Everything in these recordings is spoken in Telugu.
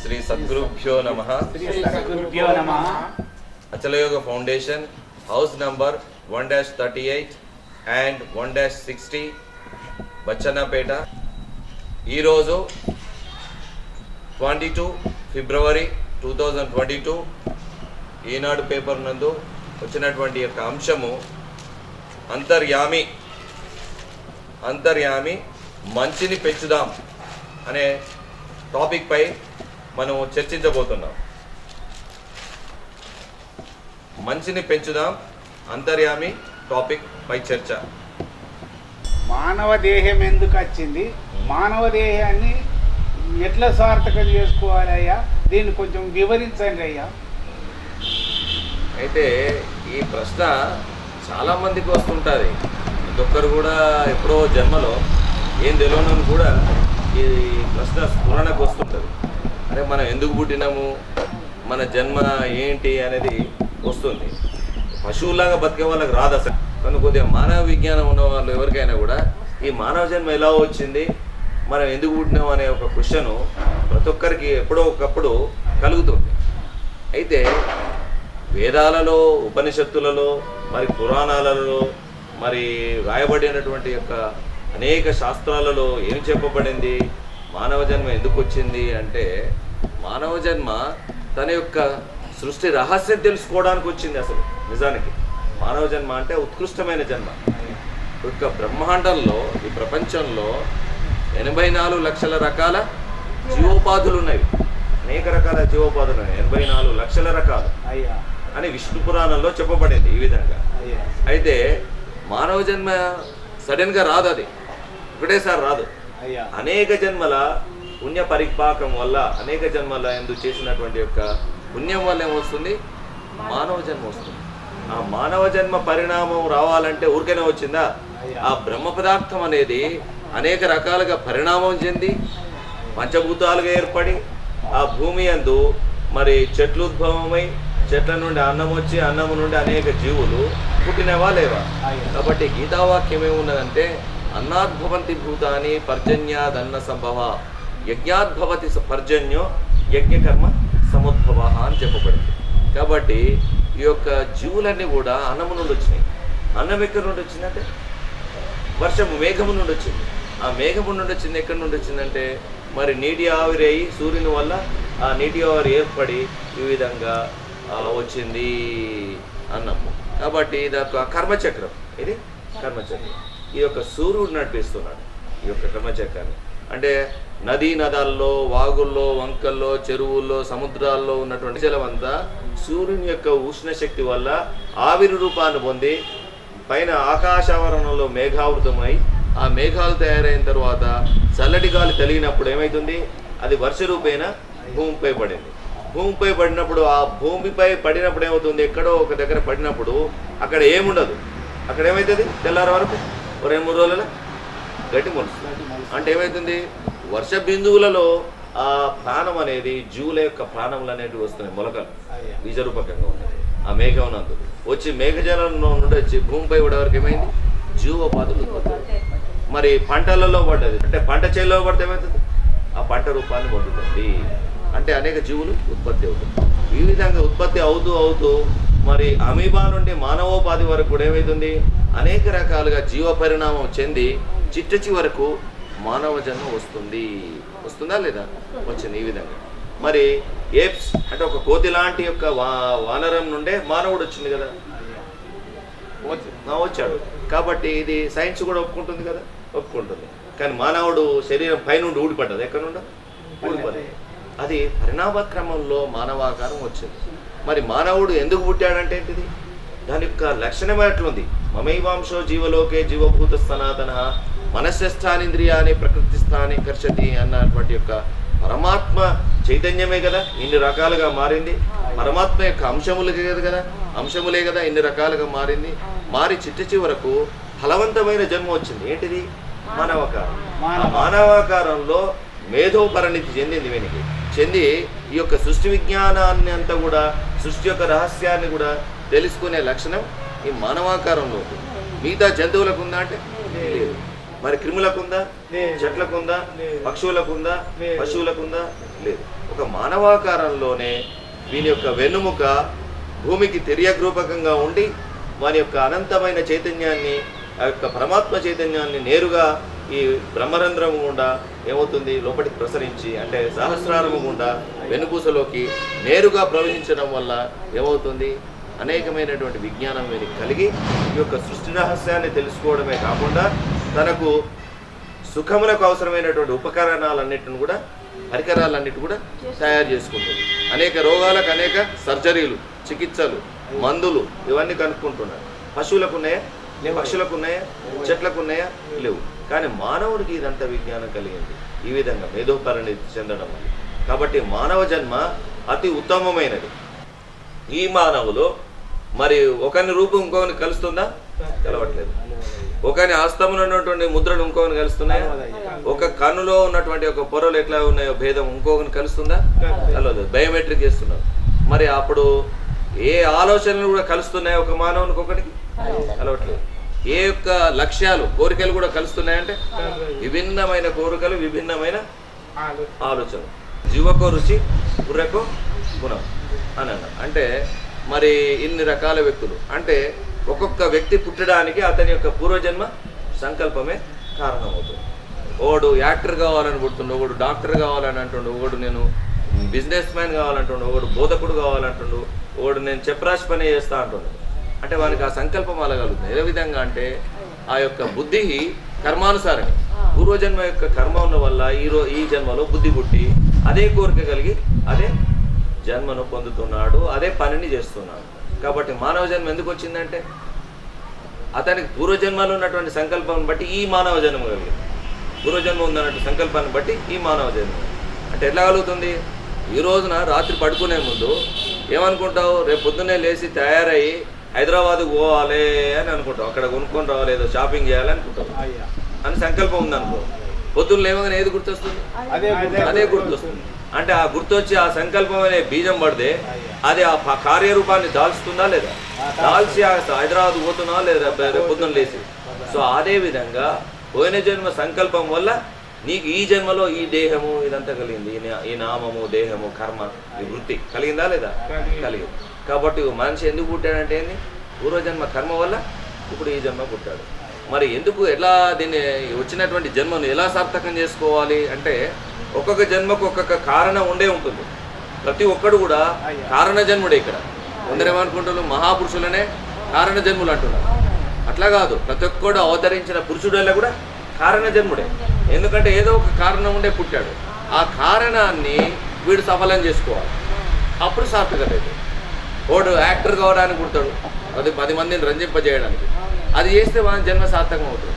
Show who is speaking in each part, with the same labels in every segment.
Speaker 1: శ్రీ సద్గురుభ్యో నమ. Achalayoga foundation house number one dash thirty eight and one dash sixty Bachannapeta. ఈరోజు ట్వంటీ టూ ఫిబ్రవరి two thousand twenty two Eenadu paper నందు వచ్చినటువంటి యొక్క అంశము అంతర్యామి అంతర్యామి మంచిని పెంచుదాం అనే టాపిక్ పై మనం చర్చించబోతున్నాం. మంచిని పెంచుదాం. అంతర్యామి టాపిక్ పై చర్చ.
Speaker 2: మానవ దేహం ఎందుకు వచ్చింది? మానవ దేహాన్ని ఎట్లా సార్థకం చేసుకోవాలి అయ్యా? దీన్ని కొంచెం వివరించండి అయ్యా.
Speaker 1: అయితే ఈ ప్రశ్న చాలా మందికి వస్తుంటుంది. ఒక్కరు కూడా ఎప్పుడో జన్మలో ఏం తెలియనని కూడా ఈ ప్రశ్న స్ఫురణకు వస్తుంటుంది అంటే మనం ఎందుకు పుట్టినాము? మన జన్మ ఏంటి అనేది వస్తుంది. పశువులాగా బతికే వాళ్ళకి రాదు అసలు. కానీ కొద్దిగా మానవ విజ్ఞానం ఉన్న వాళ్ళు ఎవరికైనా కూడా ఈ మానవ జన్మ ఎలా వచ్చింది? మనం ఎందుకు పుట్టినాం అనే ఒక క్వశ్చన్ ప్రతి ఒక్కరికి ఎప్పుడో ఒకప్పుడు కలుగుతుంది. అయితే వేదాలలో ఉపనిషత్తులలో మరి పురాణాలలో మరి రాయబడినటువంటి యొక్క అనేక శాస్త్రాలలో ఏం చెప్పబడింది? మానవ జన్మ ఎందుకు వచ్చింది అంటే మానవ జన్మ తన యొక్క సృష్టి రహస్యం తెలుసుకోవడానికి వచ్చింది అసలు నిజానికి. మానవ జన్మ అంటే ఉత్కృష్టమైన జన్మ. యొక్క బ్రహ్మాండంలో ఈ ప్రపంచంలో ఎనభై నాలుగు లక్షల రకాల జీవోపాధులు ఉన్నాయి. అనేక రకాల జీవోపాధులు ఉన్నాయి. ఎనభై నాలుగు లక్షల రకాలు.
Speaker 2: అయ్యా.
Speaker 1: అని విష్ణు పురాణంలో చెప్పబడింది ఈ విధంగా. అయితే మానవ జన్మ సడన్గా రాదు అది. ఒకటేసారి రాదు. అనేక జన్మల పుణ్య పరిపాకం వల్ల అనేక జన్మల ఎందు చేసినటువంటి యొక్క పుణ్యం వల్ల ఏమొస్తుంది మానవ జన్మ వస్తుంది. ఆ మానవ జన్మ పరిణామం రావాలంటే ఊరికైనా వచ్చిందా? ఆ బ్రహ్మ పదార్థం అనేది అనేక రకాలుగా పరిణామం చెంది పంచభూతాలుగా ఏర్పడి ఆ భూమి అందు మరి చెట్లు ఉద్భవమై చెట్ల నుండి అన్నం వచ్చి అన్నం నుండి అనేక జీవులు పుట్టినవా లేవా? కాబట్టి గీతావాక్యం ఏమున్నదంటే అన్నాద్భవంతి భూతాని పర్జన్యాదన్న సంభవ యజ్ఞాద్భవతి స- పర్జన్యో యజ్ఞకర్మ సముద్భవ అని చెప్పబడింది. కాబట్టి ఈ యొక్క జీవులన్నీ కూడా అన్నము నుండి వచ్చినాయి. అన్నం ఎక్కడి నుండి వచ్చిందంటే? వర్షము మేఘము నుండి వచ్చింది. ఆ మేఘము నుండి వచ్చింది ఎక్కడి నుండి వచ్చిందంటే? మరి నీటి ఆవిరయి సూర్యుని వల్ల ఆ నీటి ఆవిరి ఏర్పడి ఈ విధంగా వచ్చింది అన్నము. కాబట్టి దానికి కర్మచక్రం. ఇది కర్మచక్రం. ఈ యొక్క సూర్యుడు నడిపిస్తున్నాడు ఈ యొక్క క్రమచక్రాన్ని. అంటే నదీ నదాల్లో వాగుల్లో వంకల్లో చెరువుల్లో సముద్రాల్లో ఉన్నటువంటి జలం అంతా సూర్యుని యొక్క ఉష్ణ శక్తి వల్ల ఆవిరి రూపాన్ని పొంది పైన ఆకాశావరణంలో మేఘావృతమై ఆ మేఘాలు తయారైన తర్వాత చల్లటి గాలి తలిగినప్పుడు ఏమవుతుంది అది వర్ష రూపేణ భూమిపై పడింది. భూమిపై పడినప్పుడు ఆ భూమిపై పడినప్పుడు ఏమవుతుంది? ఎక్కడో ఒక దగ్గర పడినప్పుడు అక్కడ ఏముండదు. అక్కడ ఏమవుతుంది తెల్లారి వరకు రెండు మూడు రోజుల గట్టి మొలుస్తుంది అంటే ఏమవుతుంది వర్ష బిందువులలో ఆ ప్రాణం అనేది జీవుల యొక్క ప్రాణములు అనేటివి వస్తున్నాయి మొలకలు. బీజరూపకంగా ఉన్నది ఆ మేఘం నందు వచ్చి మేఘజలం నుండి వచ్చి భూమిపై వరకు ఏమైంది? జీవోపాధులు. మరి పంటలలో పడ్డది. అంటే పంట చేలో పడితే ఏమవుతుంది ఆ పంట రూపాన్ని పొందుతుంది అంటే అనేక జీవులు ఉత్పత్తి అవుతుంది ఈ విధంగా ఉత్పత్తి అవుతూ అవుతూ మరి అమీబా నుండి మానవోపాధి వరకు కూడా ఏమైతుంది? అనేక రకాలుగా జీవ పరిణామం చెంది చిట్ట చివరకు మానవ జన్మ వస్తుంది. వస్తుందా లేదా? వచ్చింది ఈ విధంగా. మరి ఏప్స్ అంటే ఒక కోతి లాంటి యొక్క వా వానరం నుండే మానవుడు వచ్చింది కదా? వచ్చాడు. కాబట్టి ఇది సైన్స్ కూడా ఒప్పుకుంటుంది కదా? ఒప్పుకుంటుంది. కానీ మానవుడు శరీరం పైనుండి ఊడిపడ్డది. ఎక్కడ నుండి? ఊడిపడ్డది. అది పరిణామ క్రమంలో మానవాకారం వచ్చింది. మరి మానవుడు ఎందుకు పుట్టాడంటే ఏంటిది? దాని యొక్క లక్షణం ఎట్లుంది? మమైవాంశో జీవలోకే జీవభూత సనాతన మనస్యస్థానింద్రియాన్ని ప్రకృతి స్థాని కర్షతి అన్నటువంటి యొక్క పరమాత్మ చైతన్యమే కదా? ఇన్ని రకాలుగా మారింది. పరమాత్మ యొక్క అంశములు కదా కదా? అంశములే కదా ఇన్ని రకాలుగా మారింది. మారి చిట్ట చివరకు ఫలవంతమైన జన్మ వచ్చింది. ఏంటిది? మానవకారం. మానవాకారంలో మేధో పరిణితి చెందింది వీనికి. చెంది ఈ యొక్క సృష్టి విజ్ఞానాన్ని అంతా కూడా సృష్టి యొక్క రహస్యాన్ని కూడా తెలుసుకునే లక్షణం ఈ మానవాకారంలో మిగతా జంతువులకు ఉందా అంటే? లేదు. మరి క్రిములకు ఉందా. చెట్లకు ఉందా?
Speaker 2: లేదు.
Speaker 1: పక్షువులకు ఉందా. పశువులకు ఉందా? లేదు. ఒక మానవాకారంలోనే వీని యొక్క వెన్నుముక భూమికి తిర్యగ్రూపకంగా ఉండి వాని యొక్క అనంతమైన చైతన్యాన్ని ఆ యొక్క పరమాత్మ చైతన్యాన్ని నేరుగా ఈ బ్రహ్మరంధ్రము గుండా ఏమవుతుంది? లోపలికి ప్రసరించి అంటే సహస్రారము గుండా వెనుపూసలోకి నేరుగా ప్రవహించడం వల్ల ఏమవుతుంది? అనేకమైనటువంటి విజ్ఞానం మీద కలిగి ఈ యొక్క సృష్టి రహస్యాన్ని తెలుసుకోవడమే కాకుండా తనకు సుఖములకు అవసరమైనటువంటి ఉపకరణాలన్నిటిని కూడా పరికరాలన్నిటి కూడా తయారు చేసుకుంటుంది. అనేక రోగాలకు అనేక సర్జరీలు చికిత్సలు మందులు ఇవన్నీ కనుక్కుంటున్నారు. పశువులకు ఉన్నాయా? పక్షులకు ఉన్నాయా? చెట్లకు ఉన్నాయా? లేవు. కానీ మానవుడికి ఇదంతా విజ్ఞానం కలిగింది. ఈ విధంగా మేధోపరిణితి చెందడం వల్ల. కాబట్టి మానవ జన్మ అతి ఉత్తమమైనది. ఈ మానవులు మరి ఒకని రూపం ఇంకొకరిని కలుస్తుందా? కలవట్లేదు. ఒకని హస్తములో ఉన్నటువంటి ముద్రలు ఇంకొకరిని కలుస్తున్నాయా? ఒక కన్నులో ఉన్నటువంటి ఒక పొరలు ఎట్లా ఉన్నాయో భేదం ఇంకొకరిని కలుస్తుందా? కలవదు బయోమెట్రిక్ చేస్తున్నారు. మరి అప్పుడు ఏ ఆలోచనలు కూడా కలుస్తున్నాయా ఒక మానవునికి ఒకటికి? కలవట్లేదు. ఏ యొక్క లక్ష్యాలు కోరికలు కూడా కలుస్తున్నాయంటే? విభిన్నమైన కోరికలు విభిన్నమైన ఆలోచన జీవకో రుచి బుర్రకు గుణం అని అంటే మరి ఇన్ని రకాల వ్యక్తులు. అంటే ఒక్కొక్క వ్యక్తి పుట్టడానికి అతని యొక్క పూర్వజన్మ సంకల్పమే కారణమవుతుంది. ఒకడు యాక్టర్ కావాలని పుడుతుండు ఒకడు డాక్టర్ కావాలని అంటుండు ఒకడు నేను బిజినెస్ మ్యాన్ కావాలంటుండు ఒకడు బోధకుడు కావాలంటుండు ఒకడు నేను చెప్రాసి పని చేస్తా అంటుండు. అంటే వానికి ఆ సంకల్పం అలగలుగుతుంది ఏ విధంగా అంటే ఆ యొక్క బుద్ధి కర్మానుసారమే. పూర్వజన్మ యొక్క కర్మ ఉన్న వల్ల ఈ రో ఈ జన్మలో బుద్ధి పుట్టి అదే కోరిక కలిగి అదే జన్మను పొందుతున్నాడు అదే పనిని చేస్తున్నాడు. కాబట్టి మానవ జన్మ ఎందుకు వచ్చిందంటే అతనికి పూర్వజన్మలో ఉన్నటువంటి సంకల్పం బట్టి ఈ మానవ జన్మ కలిగింది. పూర్వజన్మ ఉందన్నట్టు సంకల్పాన్ని బట్టి ఈ మానవ జన్మ. అంటే ఎట్లా కలుగుతుంది? ఈ రోజున రాత్రి పడుకునే ముందు ఏమనుకుంటావు? రేపు పొద్దున్నే లేచి తయారయ్యి హైదరాబాద్కు పోవాలి అని అనుకుంటావు అక్కడ కొనుక్కొని రావాలి ఏదో షాపింగ్ చేయాలి అనుకుంటావు
Speaker 2: అయ్యా
Speaker 1: అని సంకల్పం ఉందనుకో. పొద్దున్న లేవగానే ఏది గుర్తొస్తుంది?
Speaker 2: అదే
Speaker 1: గుర్తొస్తుంది. అంటే ఆ గుర్తొచ్చి ఆ సంకల్పం అనే బీజం పడితే అది ఆ కార్యరూపాన్ని దాల్చుతుందా లేదా? దాల్చి. హైదరాబాద్ పోతున్నా లేదా పొద్దున్న లేచి? సో అదే విధంగా పోయిన జన్మ సంకల్పం వల్ల నీకు ఈ జన్మలో ఈ దేహము ఇదంతా కలిగింది. ఈ నామము దేహము కర్మ ఈ వృత్తి కలిగిందా లేదా? కలిగింది. కాబట్టి మనిషి ఎందుకు పుట్టాడంటే ఏంది? పూర్వజన్మ కర్మ వల్ల ఇప్పుడు ఈ జన్మ పుట్టాడు. మరి ఎందుకు ఎలా దీన్ని వచ్చినటువంటి జన్మను ఎలా సార్థకం చేసుకోవాలి అంటే ఒక్కొక్క జన్మకు ఒక్కొక్క కారణం ఉండే ఉంటుంది. ప్రతి ఒక్కడు కూడా కారణ జన్ముడే ఇక్కడ. కొందరు మహాపురుషులనే కారణ జన్ములు అంటున్నారు. అట్లా కాదు. ప్రతి ఒక్కడు అవతరించిన పురుషుడల్లా కూడా కారణ జన్ముడే. ఎందుకంటే ఏదో ఒక కారణం ఉండే పుట్టాడు. ఆ కారణాన్ని వీడు సఫలం చేసుకోవాలి. అప్పుడు సార్థకత అయితే వాడు యాక్టర్ కావడానికి పుడతాడు. అది పది మందిని రంజింపజేయడానికి. అది చేస్తే వాని జన్మ సార్థకం అవుతుంది.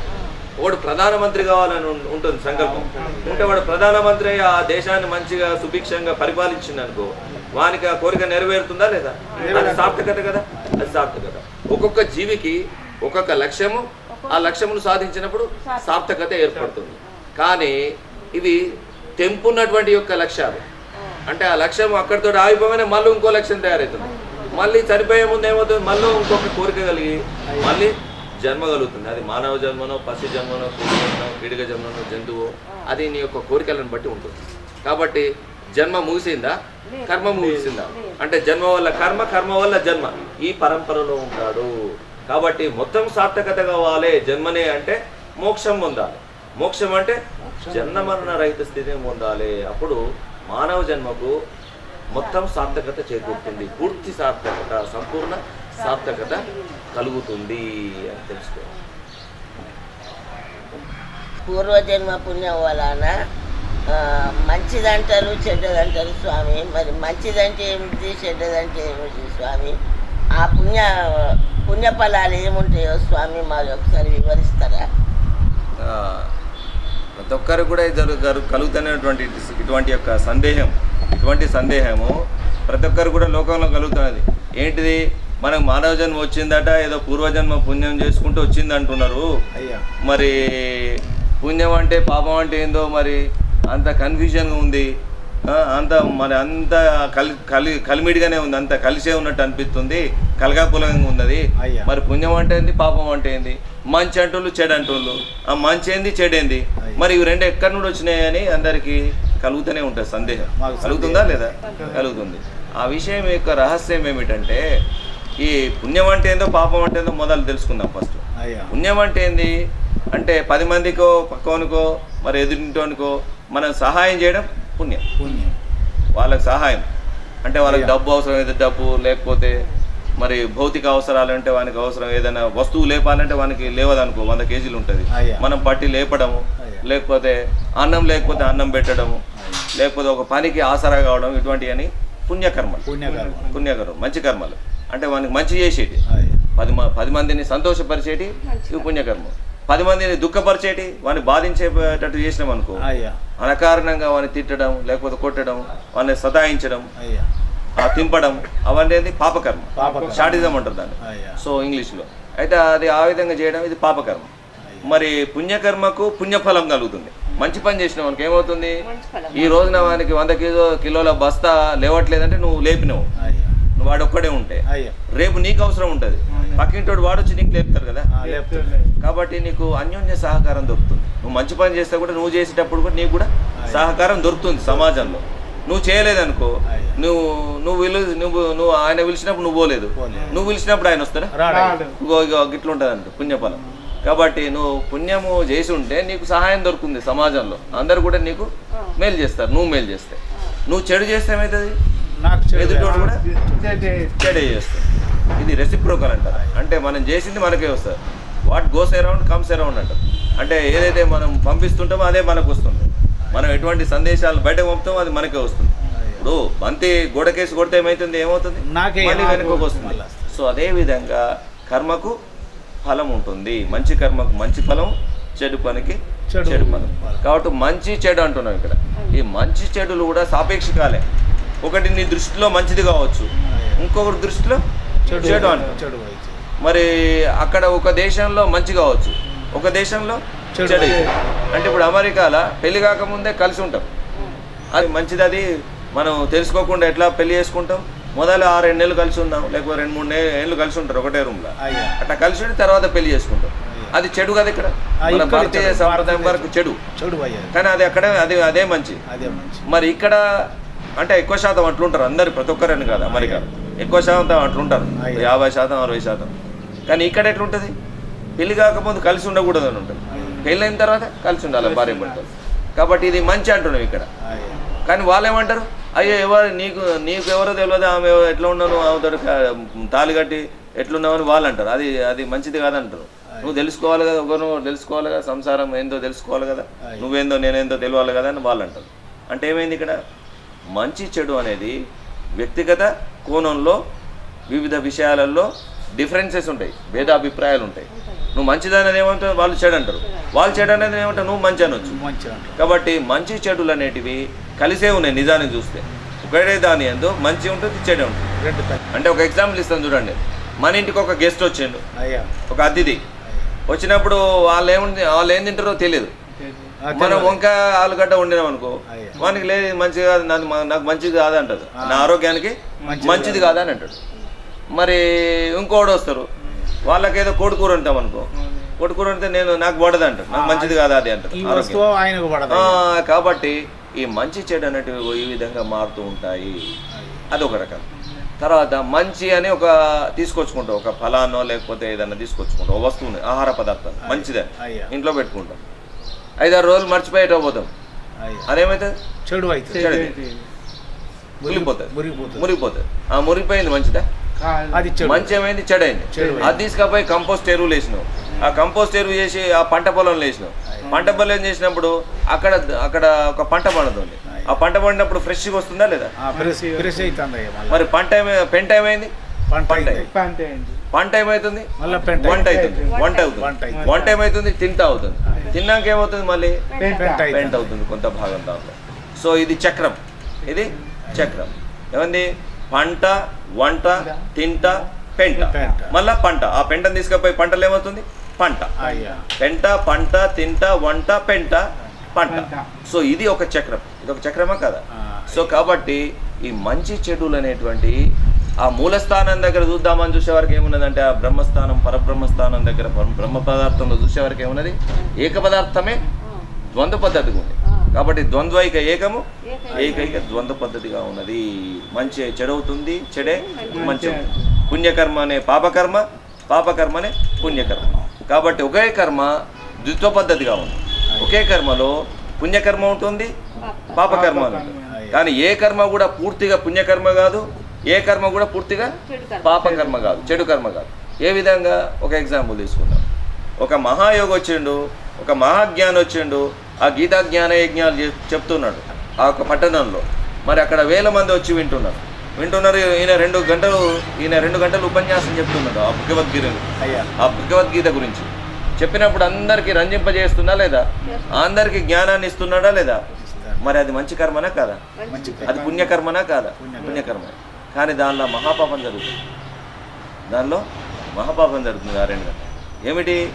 Speaker 1: వాడు ప్రధానమంత్రి కావాలని ఉంటుంది సంకల్పం. ఉంటే వాడు ప్రధానమంత్రి అయ్యి ఆ దేశాన్ని మంచిగా సుభిక్షంగా పరిపాలించింది అనుకో వానికి ఆ కోరిక నెరవేరుతుందా లేదా? అది సార్థకత కదా? అది సార్థకత. ఒక్కొక్క జీవికి ఒక్కొక్క లక్ష్యము ఆ లక్ష్యమును సాధించినప్పుడు సార్థకత ఏర్పడుతుంది. కానీ ఇవి తెంపున్నటువంటి యొక్క లక్ష్యాలు. అంటే ఆ లక్ష్యం అక్కడితో ఆగిపోగానే మళ్ళీ ఇంకో లక్ష్యం తయారవుతుంది. మళ్ళీ చనిపోయే ముందు ఏమవుతుంది? మళ్ళీ ఇంకొక కోరిక కలిగి మళ్ళీ జన్మ కలుగుతుంది అది మానవ జన్మనో పశు జన్మనో పురుగు జన్మనో కీడిక జన్మనో జంతువు అది నీ యొక్క కోరికలను బట్టి ఉంటుంది. కాబట్టి జన్మ ముగిసిందా? కర్మ ముగిసిందా? అంటే జన్మ వల్ల కర్మ కర్మ వల్ల జన్మ. ఈ పరంపరలో ఉంటాడు. కాబట్టి మొత్తం సార్థకత కావాలి జన్మనే అంటే మోక్షం పొందాలి. మోక్షం అంటే జన్మ మరణ రహిత స్థితిని పొందాలి. అప్పుడు మానవ జన్మకు మొత్తం సార్థకత చేకూరుతుంది. పూర్తి సార్థకత సంపూర్ణ సార్థకత కలుగుతుంది అని తెలుసుకోవాలి.
Speaker 3: పూర్వజన్మ పుణ్యం వలన మంచిదంటారు చెడ్డదంటారు స్వామి. మరి మంచిదంటే ఏమిటి చెడ్డదంటే ఏమిటి స్వామి? ఆ పుణ్య పుణ్యఫలాలు ఏముంటాయో స్వామి మాకు ఒకసారి వివరిస్తారా?
Speaker 1: ప్రతి ఒక్కరు కూడా కలుగుతున్నటువంటి ఇటు- ఇటువంటి యొక్క సందేహం. ఇటువంటి సందేహము ప్రతి ఒక్కరు కూడా లోకంలో కలుగుతున్నది. ఏంటిది? మనకు మానవ జన్మ వచ్చిందట ఏదో పూర్వజన్మ పుణ్యం చేసుకుంటూ వచ్చింది అంటున్నారు మరి పుణ్యం అంటే పాపం అంటే ఏందో మరి? అంత కన్ఫ్యూజన్గా ఉంది. అంత మరి అంత కలి కలి కలిమిడిగానే ఉంది. అంత కలిసే ఉన్నట్టు అనిపిస్తుంది. కలగాపులంగా ఉన్నది.
Speaker 2: అయ్యా.
Speaker 1: మరి పుణ్యం అంటే ఏంది? పాపం అంటే ఏంది? మంచి అంటోళ్ళు చెడు అంటోళ్ళు. ఆ మంచి ఏంది? చెడు ఏంది?
Speaker 2: అయ్యా.
Speaker 1: మరి ఇవి రెండు ఎక్కడి నుండి వచ్చినాయని అందరికీ కలుగుతూనే ఉంటుంది సందేహం. కలుగుతుందా లేదా? కలుగుతుంది. ఆ విషయం యొక్క రహస్యం ఏమిటంటే ఈ పుణ్యం అంటే ఏందో పాపం అంటే ఏందో మొదలు తెలుసుకుందాం ఫస్ట్. పుణ్యం అంటే ఏంది? అంటే పది మందికో పక్కవనికో మరి ఎదురింటోనికో మనం సహాయం చేయడం పుణ్యం.
Speaker 2: పుణ్యం.
Speaker 1: వాళ్ళకి సహాయం. అంటే వాళ్ళకి. డబ్బు అవసరం అయితే డబ్బు లేకపోతే మరి భౌతిక అవసరాలు అంటే వానికి అవసరం ఏదైనా వస్తువు లేపాలంటే వానికి లేవదనుకో వంద కేజీలు ఉంటుంది. మనం పట్టి లేపడము. లేకపోతే అన్నం లేకపోతే అన్నం పెట్టడము లేకపోతే ఒక పనికి ఆసరా కావడం ఇటువంటివని పుణ్యకర్మలు.
Speaker 2: పుణ్యకర్మ
Speaker 1: పుణ్యకర్మ మంచి కర్మలు. అంటే వానికి మంచి చేసేటి. పది పది మందిని సంతోషపరిచేటి ఇవి పుణ్యకర్మ పది మందిని దుఃఖపరిచేటి వాడిని బాధించేటట్టు చేసినాం అనుకో
Speaker 2: అయ్యా.
Speaker 1: అనకారణంగా వాడిని తిట్టడం లేకపోతే కొట్టడం వాడిని సతాయించడం తింపడం అవన్నీ పాపకర్మ. షాటిజం అంటారు దాన్ని. సో ఇంగ్లీష్లో. అయితే అది ఆ విధంగా చేయడం ఇది పాపకర్మ. మరి పుణ్యకర్మకు పుణ్యఫలం కలుగుతుంది. మంచి పని చేసిన వానికి ఏమవుతుంది? ఈ రోజున వానికి వంద కిలో కిలోల బస్తా లేవట్లేదంటే నువ్వు లేపినావు. నువ్వు వాడు ఒక్కడే ఉంటే. రేపు నీకు అవసరం ఉంటుంది. పక్కింటోడు వాడొచ్చి నీకు లేపుతారు కదా? కాబట్టి నీకు అన్యోన్య సహకారం దొరుకుతుంది. నువ్వు మంచి పని చేస్తే కూడా నువ్వు చేసేటప్పుడు కూడా నీకు కూడా సహకారం దొరుకుతుంది సమాజంలో. నువ్వు చేయలేదనుకో. నువ్వు నువ్వు విలు నువ్వు నువ్వు ఆయన పిలిచినప్పుడు నువ్వు పోలేదు. నువ్వు పిలిచినప్పుడు ఆయన వస్తాడా? ఇగో ఇగో గిట్లుంటుంది అంట పుణ్యఫలం. కాబట్టి నువ్వు పుణ్యము చేసి ఉంటే నీకు సహాయం దొరుకుతుంది సమాజంలో. అందరు కూడా నీకు మేలు చేస్తారు నువ్వు మేలు చేస్తే. నువ్వు చెడు చేస్తే ఏమవుతుంది
Speaker 2: నాకు చెడు
Speaker 1: ఎదుటోడు కూడా
Speaker 2: చెడే.
Speaker 1: చేస్తాడు ఇది రెసిప్రోకల్ అంటారు. అంటే మనం చేసింది మనకే వస్తుంది. What goes around comes around అంటారు. అంటే ఏదైతే మనం పంపిస్తుంటామో అదే మనకు వస్తుంది. మనం ఎటువంటి సందేశాలు బయట పంపుతామో అది మనకే వస్తుంది. ఇప్పుడు బంతి గోడకేసి కొడితే ఏమవుతుంది? ఏమవుతుంది?
Speaker 2: నాకే
Speaker 1: మళ్ళీ
Speaker 2: నాకు
Speaker 1: వెనుకకు వస్తుంది. సో అదే విధంగా కర్మకు ఫలం ఉంటుంది. మంచి కర్మకు మంచి ఫలం చెడు పనికి
Speaker 2: చెడు
Speaker 1: ఫలం. కాబట్టి మంచి చెడు అంటున్నాం ఇక్కడ. ఈ మంచి చెడులు కూడా సాపేక్షకాలే. ఒకటి నీ దృష్టిలో మంచిది కావచ్చు. ఇంకొకటి దృష్టిలో
Speaker 2: చెడు అయితే
Speaker 1: మరి అక్కడ ఒక దేశంలో మంచి కావచ్చు. ఒక దేశంలో
Speaker 2: చెడు.
Speaker 1: అంటే ఇప్పుడు అమెరికాలో పెళ్ళి కాకముందే కలిసి ఉంటాం. అది మంచిది అది మనం తెలుసుకోకుండా ఎట్లా పెళ్ళి చేసుకుంటాం? మొదలు ఆ రెండు నెలలు కలిసి ఉందాం లేకపోతే రెండు మూడు నే- ఏళ్ళు కలిసి ఉంటారు ఒకటే రూమ్లో అట్లా కలిసి ఉండి తర్వాత పెళ్ళి చేసుకుంటాం. అది చెడు కదా ఇక్కడ? మన భారతీయ. సంప్రదాయం వరకు చెడు.
Speaker 2: చెడు
Speaker 1: కానీ అది అక్కడ అది అదే మంచి. మరి ఇక్కడ అంటే ఎక్కువ శాతం అట్లుంటారు అందరు ప్రతి ఒక్కరని కాదు అమెరికా ఎక్కువ శాతం అట్లుంటారు. యాభై శాతం అరవై శాతం. కానీ ఇక్కడ ఎట్లుంటుంది పెళ్ళి కాకముందు కలిసి ఉండకూడదు అని ఉంటుంది. పెళ్ళి అయిన తర్వాత కలిసి ఉండాలి భార్య భర్తలు కాబట్టి ఇది మంచి అంటున్నాం ఇక్కడ. కానీ వాళ్ళు ఏమంటారు అయ్యో ఎవరు నీకు నీకు ఎవరో తెలియదు ఆమె ఎట్లా ఉన్నాను ఆమెతో తాళి కట్టి ఎట్లున్నావని వాళ్ళు అంటారు అది అది మంచిది కాదంటారు. నువ్వు తెలుసుకోవాలి కదా ఒకరు తెలుసుకోవాలి కదా సంసారం ఏందో తెలుసుకోవాలి కదా. నువ్వేందో నేనేందో తెలియాలి కదా అని వాళ్ళు అంటారు అంటే ఏమైంది ఇక్కడ? మంచి చెడు అనేది వ్యక్తిగత కోణంలో వివిధ విషయాలలో డిఫరెన్సెస్ ఉంటాయి భేదాభిప్రాయాలు ఉంటాయి. నువ్వు మంచిదనేది ఏమంటారు వాళ్ళు చెడు అంటారు. వాళ్ళు చెడు అనేది ఏమంటారు నువ్వు మంచి అనొచ్చు. కాబట్టి మంచి చెడులు అనేటివి కలిసే ఉన్నాయి నిజానికి చూస్తే. ఒకటే దాని ఎందు మంచి ఉంటుంది చెడు ఉంటుంది. అంటే ఒక ఎగ్జాంపుల్ ఇస్తాను చూడండి. మన ఇంటికి ఒక గెస్ట్ వచ్చిండు. ఒక అతిథి. వచ్చినప్పుడు వాళ్ళు ఏముంది వాళ్ళు ఏం తింటారో తెలియదు మనం. వంకాయ ఆలుగడ్డ వండినాం అనుకో. వానికి లేదు మంచిది కాదు నాకు నాకు మంచిది కాదు అంటారు నా ఆరోగ్యానికి
Speaker 2: మంచిది
Speaker 1: కాదు. అని అంటాడు. మరి ఇంకోడు వస్తారు. వాళ్ళకేదో కోడి కూర ఉంటాం అనుకో. కోడి కూర ఉంటే నేను నాకు పడదు అంటారు నాకు మంచిది కాదు అది అంటారు కాబట్టి ఈ మంచి చెడు అనేటివి ఈ విధంగా మారుతూ ఉంటాయి. అదొక రకం. తర్వాత మంచి అని ఒక తీసుకొచ్చుకుంటాం. ఒక ఫలానో లేకపోతే ఏదైనా తీసుకొచ్చుకుంటాం. ఒక వస్తువుని ఆహార పదార్థం మంచిదే. ఇంట్లో పెట్టుకుంటాం. ఐదారు రోజులు మర్చిపోయేటో పోతాం. అదేమవుతుంది
Speaker 2: చెడు అయితే
Speaker 1: చెడు. మురిగిపోతుంది.
Speaker 2: మురిగిపోతుంది.
Speaker 1: ఆ మురిగిపోయింది మంచిదా?
Speaker 2: అది
Speaker 1: మంచి ఏమైంది చెడు అయింది
Speaker 2: చెడు
Speaker 1: అది తీసుకపోయి కంపోస్ట్ ఎరువులు వేసినావు ఆ కంపోస్ట్ ఎరువు చేసి ఆ పంట పొలంలో వేసినావు పంట పొలం చేసినప్పుడు అక్కడ అక్కడ ఒక పంట పండుతుంది. ఆ పంట పండినప్పుడు ఫ్రెష్గా వస్తుందా లేదా? మరి పంట పెంట ఏమైంది?
Speaker 2: పంట
Speaker 1: ఏమవుతుంది?
Speaker 2: పెంట
Speaker 1: వంట అవుతుంది. వంట
Speaker 2: వంట
Speaker 1: అవుతుంది.
Speaker 2: అవుతుంది.
Speaker 1: వంట ఏమవుతుంది? తింటా అవుతుంది. తిన్నాక ఏమవుతుంది మళ్ళీ?
Speaker 2: పెంట
Speaker 1: పెంట
Speaker 2: అవుతుంది.
Speaker 1: కొంత భాగం దాంట్లో. సో ఇది చక్రం. ఇది చక్రం. ఏమంది? పంట వంట. తింట పెంట.
Speaker 2: పెంట.
Speaker 1: మళ్ళా పంట. ఆ పెంటను తీసుకపోయి పంటలు ఏమవుతుంది? పంట.
Speaker 2: అయ్యా.
Speaker 1: పెంట పంట తింట వంట పెంట పంట. సో ఇది ఒక చక్రం. ఇది ఒక చక్రమా కదా? సో కాబట్టి ఈ మంచి చెడులు అనేటువంటి ఆ మూలస్థానం దగ్గర చూద్దామని చూసే వరకు ఏమున్నదంటే ఆ బ్రహ్మస్థానం పరబ్రహ్మస్థానం దగ్గర బ్రహ్మ పదార్థంలో చూసే వరకు ఏమున్నది? ఏక పదార్థమే ద్వంద్వ పద్ధతిగా ఉంది. కాబట్టి ద్వంద్వైక ఏకము ఏకైక. ద్వంద్వ పద్ధతిగా ఉన్నది. మంచి చెడవుతుంది చెడే మంచి అవుతుంది. పుణ్యకర్మ అనే పాపకర్మ పాపకర్మ అనే పుణ్యకర్మ. కాబట్టి ఒకే కర్మ ద్విత్వ పద్ధతిగా ఉంది. ఒకే కర్మలో పుణ్యకర్మ ఉంటుంది పాపకర్మ ఉంటుంది కానీ ఏ కర్మ కూడా పూర్తిగా పుణ్యకర్మ కాదు ఏ కర్మ కూడా పూర్తిగా పాపకర్మ కాదు చెడు కర్మ కాదు. ఏ విధంగా? ఒక ఎగ్జాంపుల్ తీసుకుందాం. ఒక మహాయోగ వచ్చిండు ఒక మహాజ్ఞానం వచ్చిండు ఆ గీతా జ్ఞాన యజ్ఞాలు చెప్తున్నాడు ఆ ఒక పట్టణంలో. మరి అక్కడ వేల మంది వచ్చి వింటున్నారు. వింటున్నారు. ఈయన రెండు గంటలు ఈయన రెండు గంటలు ఉపన్యాసం చెప్తున్నాడు ఆ భగవద్గీతను.
Speaker 2: అయ్యా.
Speaker 1: ఆ భగవద్గీత గురించి. చెప్పినప్పుడు అందరికీ రంజింపజేస్తున్నా లేదా? అందరికీ జ్ఞానాన్ని ఇస్తున్నాడా లేదా? మరి అది మంచి కర్మనా కాదా? అది పుణ్యకర్మనా కాదా? పుణ్యకర్మ. కానీ దానిలో మహాపాపం జరుగుతుంది. దానిలో మహాపాపం జరుగుతుంది ఆ రెండు గంటలు. ఏమిటి?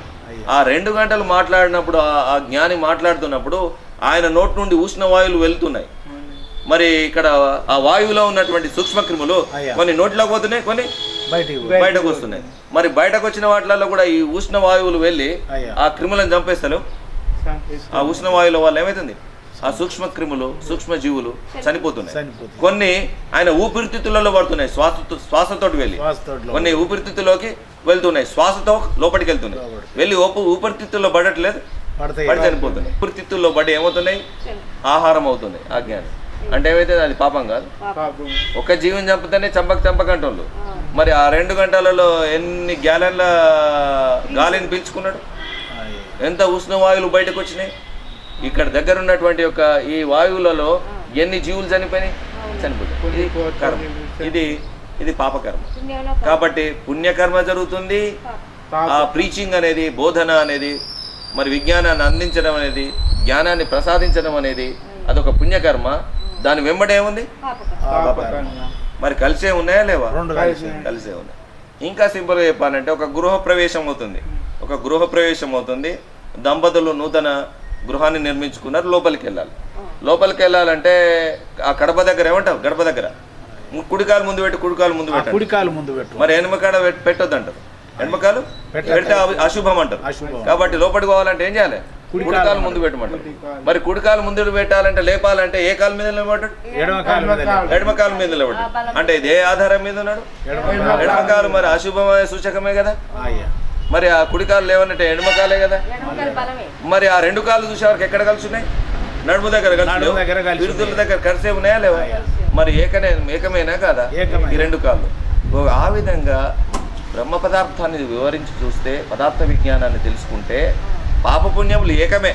Speaker 1: ఆ రెండు గంటలు మాట్లాడినప్పుడు ఆ- ఆ జ్ఞాని మాట్లాడుతున్నప్పుడు ఆయన నోటి నుండి ఉష్ణ వాయువులు వెళ్తున్నాయి. మరి ఇక్కడ ఆ వాయువులో ఉన్నటువంటి సూక్ష్మక్రిములు
Speaker 2: అయ్యా.
Speaker 1: కొన్ని నోట్లోకి పోతున్నాయి కొన్ని
Speaker 2: బయటికి
Speaker 1: బయటకు వస్తున్నాయి. మరి బయటకు వచ్చిన వాటిలలో కూడా ఈ ఉష్ణ వాయువులు వెళ్ళి. ఆ క్రిములను చంపేస్తారు. ఆ ఉష్ణ వాయువుల వల్ల ఏమవుతుంది ఆ సూక్ష్మ క్రిములు సూక్ష్మ జీవులు చనిపోతున్నాయి. కొన్ని ఆయన ఊపిరితిత్తులలో పడుతున్నాయి శ్వాస శ్వాసతోటి వెళ్ళి. కొన్ని ఊపిరితిత్తులోకి వెళ్తున్నాయి శ్వాసతో లోపలికి. వెళ్తున్నాయి. వెళ్ళి ఊప ఊపిరితిత్తుల్లో పడట్లేదు. పడి చనిపోతున్నాయి. ఊపిరితిత్తుల్లో పడి ఏమవుతున్నాయి? ఆహారం అవుతుంది ఆ జ్ఞానం. అంటే ఏమైతే అది పాపం కాదు? ఒక జీవిని చంపితేనే చంపక చంపకంటోళ్ళు మరి ఆ రెండు గంటలలో ఎన్ని గ్యాలన్ల గాలిని పీల్చుకున్నాడు. ఎంత ఉష్ణ వాయువులు బయటకు వచ్చినాయి ఇక్కడ దగ్గర ఉన్నటువంటి యొక్క ఈ వాయువులలో ఎన్ని జీవులు చనిపోయినాయి? చనిపోతాయి ఇది కర్మ ఇది ఇది పాపకర్మ. కాబట్టి పుణ్యకర్మ జరుగుతుంది. ఆ ప్రీచింగ్ అనేది బోధన అనేది మరి విజ్ఞానాన్ని అందించడం అనేది జ్ఞానాన్ని ప్రసాదించడం అనేది అదొక పుణ్యకర్మ. దాని వెంబడే ఉంది
Speaker 2: పాపకర్మ.
Speaker 1: మరి కలిసే ఉన్నాయా లేవా?
Speaker 2: రెండు కలిసి.
Speaker 1: కలిసే ఉన్నాయి. ఇంకా సింపుల్గా చెప్పాలంటే ఒక గృహ ప్రవేశం అవుతుంది. ఒక గృహ ప్రవేశం అవుతుంది. దంపతులు నూతన గృహాన్ని నిర్మించుకున్నారు లోపలికి వెళ్ళాలి. లోపలికి వెళ్ళాలంటే ఆ కడప దగ్గర ఏమంటావు? గడప దగ్గర. ము- కుడికాలు ముందు పెట్టి కుడికాలు ముందు
Speaker 2: ఆ
Speaker 1: పెట్టండి.
Speaker 2: కుడికాలు ముందు పెట్టు.
Speaker 1: మరి ఎనమకాడ పెట్- పెట్టొద్దు అంటారు ఎనమకాలు. పెడితే అశుభం అంటారు. కాబట్టి లోపలికి పోవాలంటే ఏం చేయాలి?
Speaker 2: కుడికాలు
Speaker 1: ముందు పెట్టమంటారు. మరి కుడికాలు ముందు పెట్టాలంటే లేపాలంటే ఏ కాలు మీద నిలబడ్డాడు?
Speaker 2: ఎడమ కాలు మీద
Speaker 1: నిలబడ్డాడు. అంటే ఇది ఏ ఆధారం మీద ఉన్నాడు?
Speaker 2: ఎడమ కాలు.
Speaker 1: ఎడమకాలు మరి అశుభమైన సూచకమే కదా? మరి ఆ కుడికాలు లేవనంటే ఎడమకాలే కదా? మరి ఆ రెండు కాళ్ళు చూసే వరకు ఎక్కడ కలిసి ఉన్నాయి నడుము దగ్గర కలిసి విరుదుల
Speaker 2: ఉన్నాయి.
Speaker 1: దగ్గర కలిసే ఉన్నాయా లేవా. మరి ఏకనే ఏకమేనా కాదా. ఈ రెండు కాళ్ళు. ఆ విధంగా బ్రహ్మ పదార్థాన్ని వివరించి చూస్తే పదార్థ విజ్ఞానాన్ని తెలుసుకుంటే పాపపుణ్యములు ఏకమే.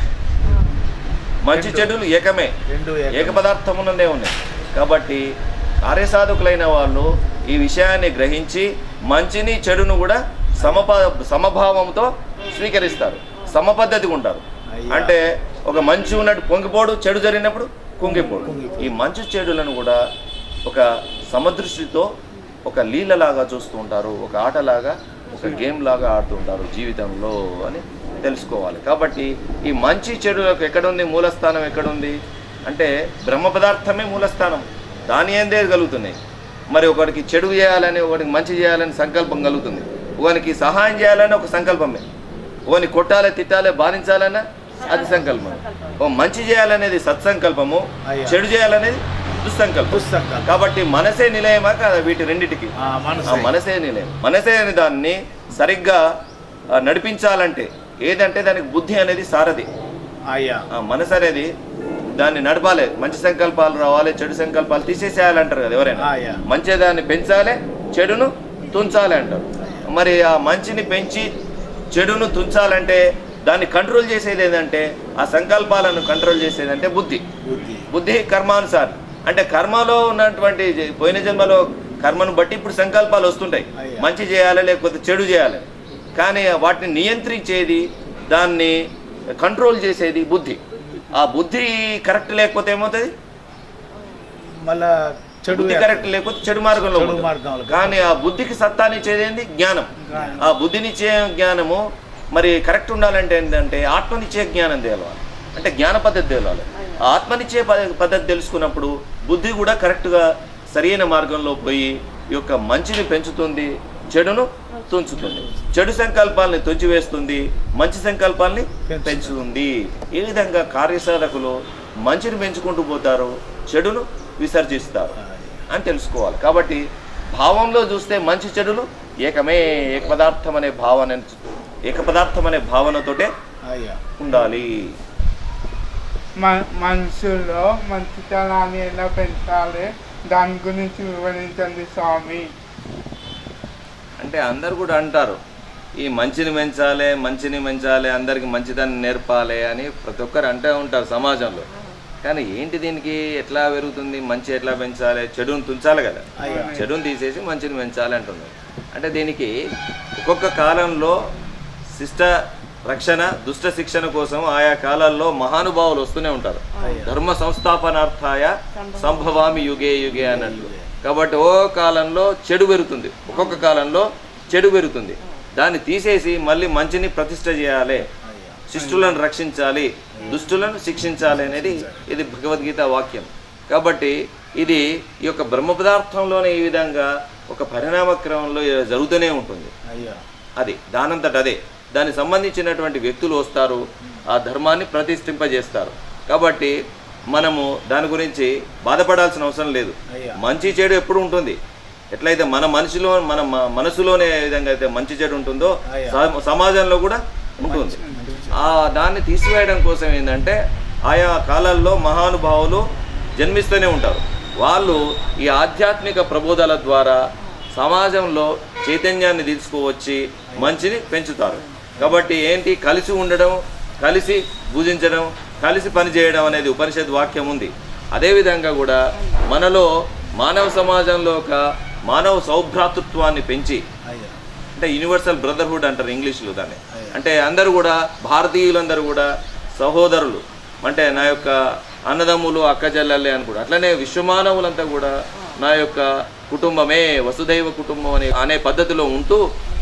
Speaker 1: మంచి చెడులు ఏకమే.
Speaker 2: రెండు
Speaker 1: ఏక. పదార్థమునందే ఉన్నాయి. కాబట్టి కార్యసాధకులైన వాళ్ళు ఈ విషయాన్ని గ్రహించి మంచిని చెడును కూడా సమప సమభావంతో స్వీకరిస్తారు. సమపద్ధతిగా ఉంటారు. అంటే ఒక మంచి ఉన్నట్టు పొంగిపోడు చెడు జరిగినప్పుడు కుంగిపోడు.
Speaker 2: కుంగిపోడు.
Speaker 1: ఈ మంచు చెడులను కూడా ఒక సమదృష్టితో ఒక లీలలాగా చూస్తూ ఉంటారు ఒక ఆటలాగా ఒక గేమ్ లాగా ఆడుతుంటారు జీవితంలో అని తెలుసుకోవాలి. కాబట్టి ఈ మంచి చెడులకు ఎక్కడుంది? మూలస్థానం ఎక్కడుంది? అంటే బ్రహ్మ పదార్థమే మూలస్థానం. దాని ఏందే కలుగుతున్నాయి. మరి ఒకరికి చెడు చేయాలని ఒకరికి మంచి చేయాలని సంకల్పం కలుగుతుంది. ఒకరికి సహాయం చేయాలని ఒక సంకల్పమే. ఒకరిని కొట్టాలి తిట్టాలి బాధించాలన్నా అది సంకల్పం. ఓ మంచి చేయాలనేది సత్సంకల్పము. చెడు చేయాలనేది దుస్సంకల్పం. కాబట్టి మనసే నిలయమా కాదా వీటి రెండిటికి?
Speaker 2: ఆ, మనసే.
Speaker 1: నిలయం. మనసే అనే దాన్ని సరిగ్గా నడిపించాలంటే ఏదంటే దానికి బుద్ధి అనేది సారథి
Speaker 2: అయ్యా.
Speaker 1: ఆ మనసు అనేది దాన్ని నడపాలి. మంచి సంకల్పాలు రావాలి చెడు సంకల్పాలు తీసేసేయాలంటారు కదా ఎవరైనా. మంచి దాన్ని పెంచాలి చెడును తుంచాలి అంటారు. మరి ఆ మంచిని పెంచి చెడును తుంచాలంటే దాన్ని కంట్రోల్ చేసేది ఏంటంటే ఆ సంకల్పాలను కంట్రోల్ చేసేది అంటే బుద్ధి.
Speaker 2: బుద్ధి.
Speaker 1: కర్మానుసారం. అంటే కర్మలో ఉన్నటువంటి పోయిన జన్మలో కర్మను బట్టి ఇప్పుడు సంకల్పాలు వస్తుంటాయి. మంచి చేయాలి లేకపోతే చెడు చేయాలి. కానీ వాటిని నియంత్రించేది దాన్ని కంట్రోల్ చేసేది బుద్ధి. ఆ బుద్ధి కరెక్ట్ లేకపోతే ఏమవుతుంది?
Speaker 2: మళ్ళా చెడు
Speaker 1: కరెక్ట్ లేకపోతే చెడు మార్గంలో. కానీ ఆ బుద్ధికి సత్తానిచ్చేది ఏంది? జ్ఞానం. ఆ బుద్ధినిచ్చే జ్ఞానము మరి కరెక్ట్ ఉండాలంటే ఏంటంటే ఆత్మనిచ్చే జ్ఞానం తేలాలి అంటే జ్ఞాన పద్ధతి తేలాలి. ఆ ఆత్మనిచ్చే పద్ధతి తెలుసుకున్నప్పుడు బుద్ధి కూడా కరెక్ట్గా సరైన మార్గంలో పోయి ఈ యొక్క మంచిని పెంచుతుంది. చెడును తుంచుతుంది. చెడు సంకల్పాలని తుంచివేస్తుంది మంచి సంకల్పాల్ని
Speaker 2: పెంచుతుంది.
Speaker 1: ఈ విధంగా కార్యసాధకులు మంచిని పెంచుకుంటూ పోతారు చెడును విసర్జిస్తారు అని తెలుసుకోవాలి. కాబట్టి భావంలో చూస్తే మంచి చెడులు ఏకమే ఏక పదార్థం అనే భావన ఏక పదార్థం అనే భావనతోటే ఉండాలి.
Speaker 4: మ- మనుషుల్లో మంచితనాన్ని ఎలా పెంచాలి? దాని గురించి వివరించండి స్వామి.
Speaker 1: అంటే అందరు కూడా అంటారు ఈ మంచిని పెంచాలి మంచిని పెంచాలి అందరికి మంచిదాన్ని నేర్పాలి అని ప్రతి ఒక్కరు అంటూ ఉంటారు సమాజంలో. కానీ ఏంటి దీనికి? ఎట్లా పెరుగుతుంది? మంచి ఎట్లా పెంచాలి? చెడుని తుంచాలి కదా. చెడుని తీసేసి మంచిని పెంచాలి అంటున్నారు అంటే దీనికి ఒక్కొక్క కాలంలో శిష్ట రక్షణ దుష్ట శిక్షణ కోసం ఆయా కాలాల్లో మహానుభావులు వస్తూనే ఉంటారు. ధర్మ సంస్థాపనార్థాయ సంభవామి యుగే యుగే అన్నట్లు. కాబట్టి ఓ కాలంలో చెడు పెరుగుతుంది. ఒక్కొక్క కాలంలో చెడు పెరుగుతుంది. దాన్ని తీసేసి మళ్ళీ మంచిని ప్రతిష్ట చేయాలి. శిష్టులను రక్షించాలి. దుష్టులను శిక్షించాలి అనేది ఇది భగవద్గీత వాక్యం. కాబట్టి ఇది ఈ యొక్క బ్రహ్మ పదార్థంలోనే ఈ విధంగా ఒక పరిణామ క్రమంలో జరుగుతూనే ఉంటుంది.
Speaker 2: అయ్యా.
Speaker 1: అది దానంతట అదే. దానికి సంబంధించినటువంటి వ్యక్తులు వస్తారు. ఆ ధర్మాన్ని ప్రతిష్ఠింపజేస్తారు. కాబట్టి మనము దాని గురించి బాధపడాల్సిన అవసరం లేదు. మంచి చెడు ఎప్పుడు ఉంటుంది. ఎట్లయితే మన మనిషిలో మన మనసులోనే విధంగా అయితే మంచి చెడు ఉంటుందో సమాజంలో కూడా ఉంటుంది. ఆ దాన్ని తీసివేయడం కోసం ఏంటంటే ఆయా కాలాల్లో మహానుభావులు జన్మిస్తూనే ఉంటారు. వాళ్ళు ఈ ఆధ్యాత్మిక ప్రబోధాల ద్వారా సమాజంలో చైతన్యాన్ని తీసుకువచ్చి మంచిని పెంచుతారు. కాబట్టి ఏంటి? కలిసి ఉండడం కలిసి పూజించడం కలిసి పనిచేయడం అనేది ఉపనిషత్ వాక్యం ఉంది. అదేవిధంగా కూడా మనలో మానవ సమాజంలో ఒక మానవ సౌభ్రాతృత్వాన్ని పెంచి అంటే యూనివర్సల్ బ్రదర్హుడ్ అంటారు ఇంగ్లీష్లో దాన్ని. అంటే అందరూ కూడా భారతీయులందరూ కూడా సహోదరులు. అంటే నా యొక్క అన్నదమ్ములు అక్క చెల్లెళ్ళే అని కూడా. అట్లనే విశ్వమానవులంతా కూడా నా యొక్క కుటుంబమే వసుదైవ కుటుంబం అనే అనే పద్ధతిలో ఉంటూ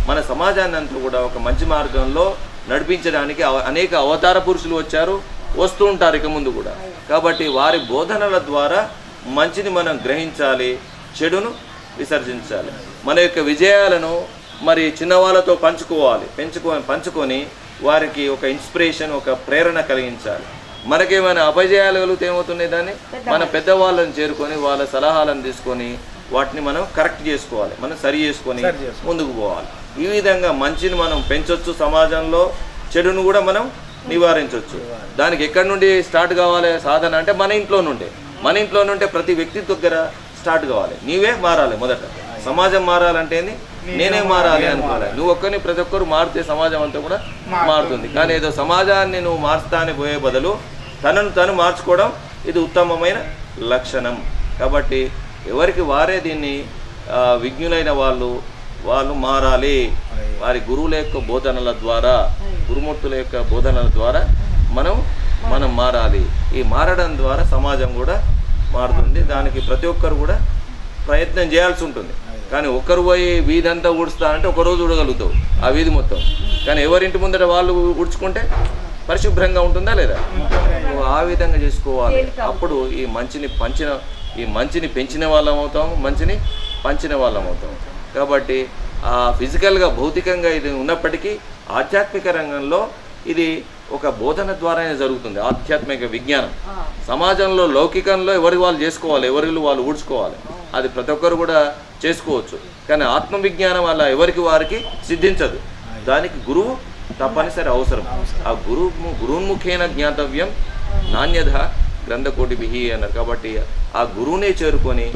Speaker 1: మన సమాజాన్ని అంతా కూడా ఒక మంచి మార్గంలో నడిపించడానికి అనేక అవతార పురుషులు వచ్చారు. వస్తూ ఉంటారు ఇక ముందు కూడా. కాబట్టి వారి బోధనల ద్వారా మంచిని మనం గ్రహించాలి చెడును విసర్జించాలి. మన యొక్క విజయాలను మరి చిన్నవాళ్ళతో పంచుకోవాలి పెంచుకొని పంచుకొని వారికి ఒక ఇన్స్పిరేషన్ ఒక ప్రేరణ కలిగించాలి. మనకేమైనా అపజయాలు కలిగితే ఏమవుతున్నాయి దాన్ని? మన పెద్దవాళ్ళని చేరుకొని వాళ్ళ సలహాలను తీసుకొని వాటిని మనం కరెక్ట్ చేసుకోవాలి. మనం సరి చేసుకొని. ముందుకు పోవాలి. ఈ విధంగా మంచిని మనం పెంచొచ్చు సమాజంలో చెడును కూడా మనం నివారించవచ్చు. దానికి ఎక్కడి నుండి స్టార్ట్ కావాలి సాధన అంటే మన ఇంట్లో నుండే. మన ఇంట్లో నుండే ప్రతి వ్యక్తి దగ్గర స్టార్ట్ కావాలి. నీవే మారాలి మొదట. సమాజం మారాలంటే? నేనే మారాలి అనుకోవాలి. నువ్వు ఒక్కరిని ప్రతి ఒక్కరు మారితే సమాజం అంతా కూడా మారుతుంది. కానీ ఏదో సమాజాన్ని నువ్వు మార్చుతా అని పోయే బదులు తనను తను మార్చుకోవడం ఇది ఉత్తమమైన లక్షణం. కాబట్టి ఎవరికి వారే దీన్ని విజ్ఞులైన వాళ్ళు వాళ్ళు మారాలి. వారి గురువుల యొక్క బోధనల ద్వారా గురుమూర్తుల యొక్క బోధనల ద్వారా మనం మనం మారాలి. ఈ మారడం ద్వారా సమాజం కూడా మారుతుంది. దానికి ప్రతి ఒక్కరు కూడా ప్రయత్నం చేయాల్సి ఉంటుంది. కానీ ఒక్కరు పోయి వీధి అంతా ఊడుస్తా అంటే ఒకరోజు ఊడగలుగుతావు ఆ వీధి మొత్తం. కానీ ఎవరింటి ముందర వాళ్ళు ఊడ్చుకుంటే పరిశుభ్రంగా ఉంటుందా లేదా? నువ్వు ఆ విధంగా చేసుకోవాలి. అప్పుడు ఈ మంచిని పంచిన ఈ మంచిని పెంచిన వాళ్ళం అవుతాం మంచిని పంచిన వాళ్ళం అవుతాం. కాబట్టి ఆ ఫిజికల్గా భౌతికంగా ఇది ఉన్నప్పటికీ ఆధ్యాత్మిక రంగంలో ఇది ఒక బోధన ద్వారానే జరుగుతుంది ఆధ్యాత్మిక విజ్ఞానం. సమాజంలో లౌకికంలో ఎవరి వాళ్ళు చేసుకోవాలి ఎవరిలో వాళ్ళు ఊడ్చుకోవాలి. అది ప్రతి ఒక్కరు కూడా చేసుకోవచ్చు. కానీ ఆత్మ విజ్ఞానం అలా ఎవరికి వారికి సిద్ధించదు. దానికి గురువు తప్పనిసరి అవసరం. ఆ గురువు గురువున్ముఖేన జ్ఞాతవ్యం నాణ్యత గ్రంథకోటి బిహి అన్నారు. కాబట్టి ఆ గురువునే చేరుకొని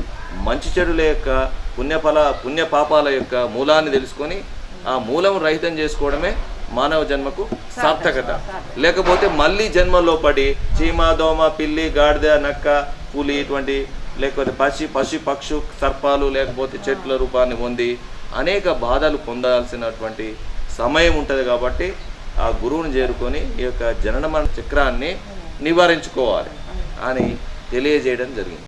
Speaker 1: మంచి చెడుల యొక్క పుణ్యఫల పుణ్య పాపాల యొక్క మూలాన్ని తెలుసుకొని ఆ మూలం రహితం చేసుకోవడమే మానవ జన్మకు సార్థకత లేకపోతే మళ్ళీ జన్మలో పడి చీమ దోమ పిల్లి గాడిద నక్క పులి ఇటువంటి లేకపోతే పశి పశు పక్షు సర్పాలు లేకపోతే చెట్ల రూపాన్ని పొంది అనేక బాధలు పొందాల్సినటువంటి సమయం ఉంటుంది కాబట్టి ఆ గురువుని చేరుకొని ఈ యొక్క జనన మరణ చక్రాన్ని నివారించుకోవాలి అని తెలియజేయడం జరిగింది.